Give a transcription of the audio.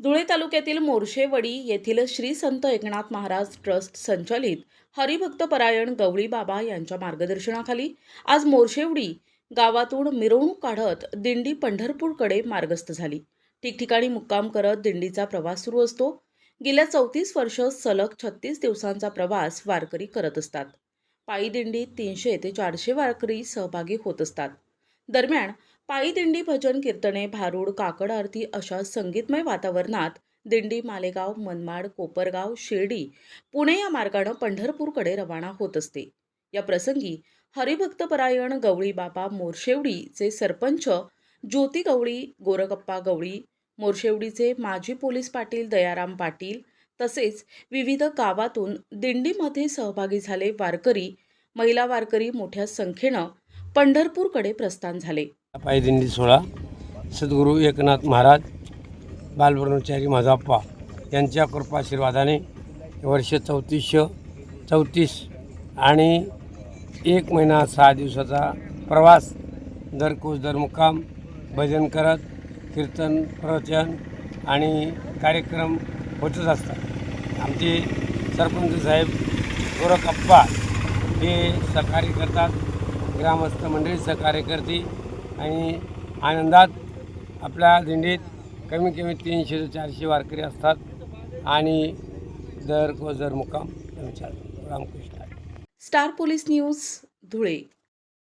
धुळे तालुक्यातील मोर्शेवडी येथील श्री संत एकनाथ महाराज ट्रस्ट संचलित हरिभक्त परायण गवळी बाबा यांच्या मार्गदर्शनाखाली आज मोर्शेवडी गावातून मिरवणूक काढत दिंडी पंढरपूरकडे मार्गस्थ झाली. ठिकठिकाणी मुक्काम करत दिंडीचा प्रवास सुरू असतो. गेल्या चौतीस वर्ष सलग छत्तीस दिवसांचा प्रवास वारकरी करत असतात. पायी दिंडीत तीनशे ते चारशे वारकरी सहभागी होत असतात. दरम्यान पायी दिंडी भजन कीर्तने भारूड काकड आरती अशा संगीतमय वातावरणात दिंडी मालेगाव मनमाड कोपरगाव शिर्डी पुणे या मार्गानं पंढरपूरकडे रवाना होत असते. या प्रसंगी हरिभक्तपरायण गवळी बाबा मोरशेवडीचे सरपंच ज्योती गवळी गोरगप्पा गवळी मोरशेवडीचे माजी पोलीस पाटील दयाराम पाटील तसेच विविध गावातून दिंडीमध्ये सहभागी झाले वारकरी महिला वारकरी मोठ्या संख्येनं पंढरपूरकडे प्रस्थान झाले. पायदिंडी सोहळा सद्गुरू एकनाथ महाराज बालब्रह्मचारी माझाप्पा यांच्या कृपाशीर्वादाने वर्ष चौतीसशे चौतीस आणि एक महिना सहा दिवसाचा प्रवास दरकोस दर मुक्काम भजन करत कीर्तन प्रवचन आणि कार्यक्रम होतच असतात. आमचे सरपंच साहेब गोरखप्पा हे सहकार्य करतात. ग्रामस्थ मंडळी कार्यकर्ते आणि आनंदात आपल्या दिंडीत कमी कमी तीनशे ते चारशे वारकरी असतात. आणि दर को जर मुक्काम आम्ही Ramakrishna star police news Dhule.